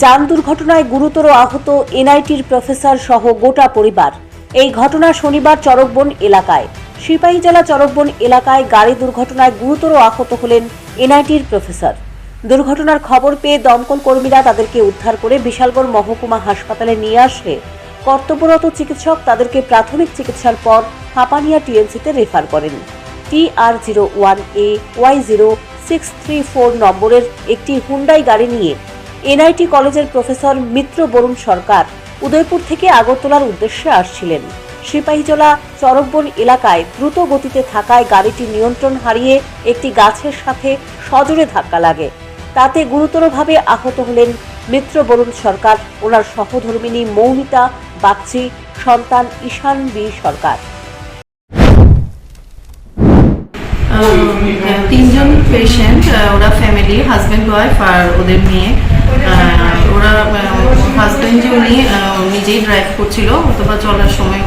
যান দুর্ঘটনায় গুরুতর আহত এনআইটির প্রফেসর সহ গোটা পরিবার। এই ঘটনা শনিবার চরকবন এলাকায়। সিপাহীজলা চরকবন এলাকায় গাড়ি দুর্ঘটনায় গুরুতর আহত হলেন এনআইটির প্রফেসর। দুর্ঘটনার খবর পেয়ে দমকল কর্মীরা তাদেরকে উদ্ধার করে বিশালগড় মহকুমা হাসপাতালে নিয়ে আসলে কর্তব্যরত চিকিৎসক তাদেরকে প্রাথমিক চিকিৎসার পর হাপানিয়া টিএমসিতে রেফার করেন। T R zero one A Y zero six three four নম্বরের একটি হুন্ডাই গাড়ি নিয়ে এনআইটি কলেজের প্রফেসর মিত্র বরুণ সরকার উদয়পুর থেকে আগরতলার উদ্দেশ্যে আসছিলেন। সিপাহীজলা চরকবন এলাকায় দ্রুত গতিতে থাকায় গাড়িটি নিয়ন্ত্রণ হারিয়ে একটি গাছের সাথে সজোরে ধাক্কা লাগে। তাতে গুরুতরভাবে আহত হলেন মিত্র বরুণ সরকার, ওনার সহধর্মিনী মৌমিতা বাগচি, সন্তান ঈশান বি সরকার। তিনজন পেশেন্ট ওরা ফ্যামিলি হাজব্যান্ড ওয়াইফ আর ওদের মেয়ে। ওরা হাজব্যান্ড যে উনি নিজেই ড্রাইভ করছিল, অথবা চলার সময়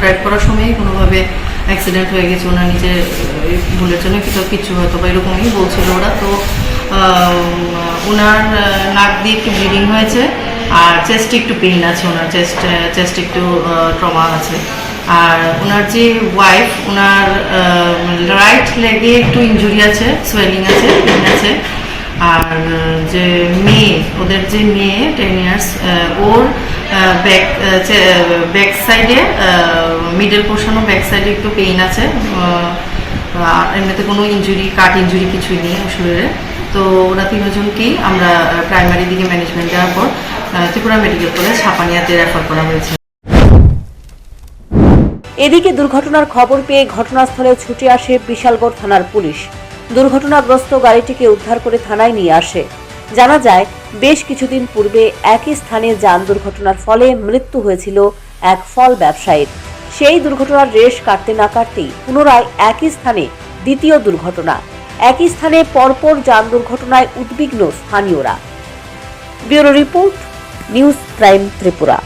ড্রাইভ করার সময় কোনোভাবে অ্যাক্সিডেন্ট হয়ে গেছে, ওনার নিজের ভুলের জন্য কিছু কিছু হয়তো বা এরকমই বলছিল ওরা। তো ওনার নাক দিয়ে একটু ব্লিডিং হয়েছে, আর চেস্টে একটু পেইন আছে ওনার চেস্ট চেস্ট একটু ট্রমা আছে। আর ওনার যে ওয়াইফ ওনার রাইট লেগে একটু ইনজুরি আছে সোয়েলিং আছে পেন আছে। আর যে মেয়ে, ওদের যে মেয়ে টেন ইয়ার্স ওর ব্যাক ব্যাক সাইডে মিডল পোর্শনও ব্যাক সাইডে একটু পেইন আছে। এমনিতে কোনো ইনজুরি কাট ইঞ্জুরি কিছুই নেই শরীরে। তো ওরা তিনজনকেই আমরা প্রাইমারি দিকে ম্যানেজমেন্ট দেওয়ার পর ত্রিপুরা মেডিকেল কলেজ ছাপানিয়াতে রেফার করা হয়েছে। এদিকে দুর্ঘটনার খবর পেয়ে ঘটনাস্থলে ছুটে আসে বিশালগড় থানার পুলিশ। দুর্ঘটনাগ্রস্ত গাড়িটিকে উদ্ধার করে থানায় নিয়ে আসে। জানা যায়, বেশ কিছুদিন পূর্বে একই স্থানে যান দুর্ঘটনার ফলে মৃত্যু হয়েছিল এক ফল ব্যবসায়ীর। সেই দুর্ঘটনার রেশ কাটতে না কাটতেই পুনরায় একই স্থানে দ্বিতীয় দুর্ঘটনা। একই স্থানে পরপর যান দুর্ঘটনায় উদ্বিগ্ন স্থানীয়রা। Bureau report, news prime Tripura.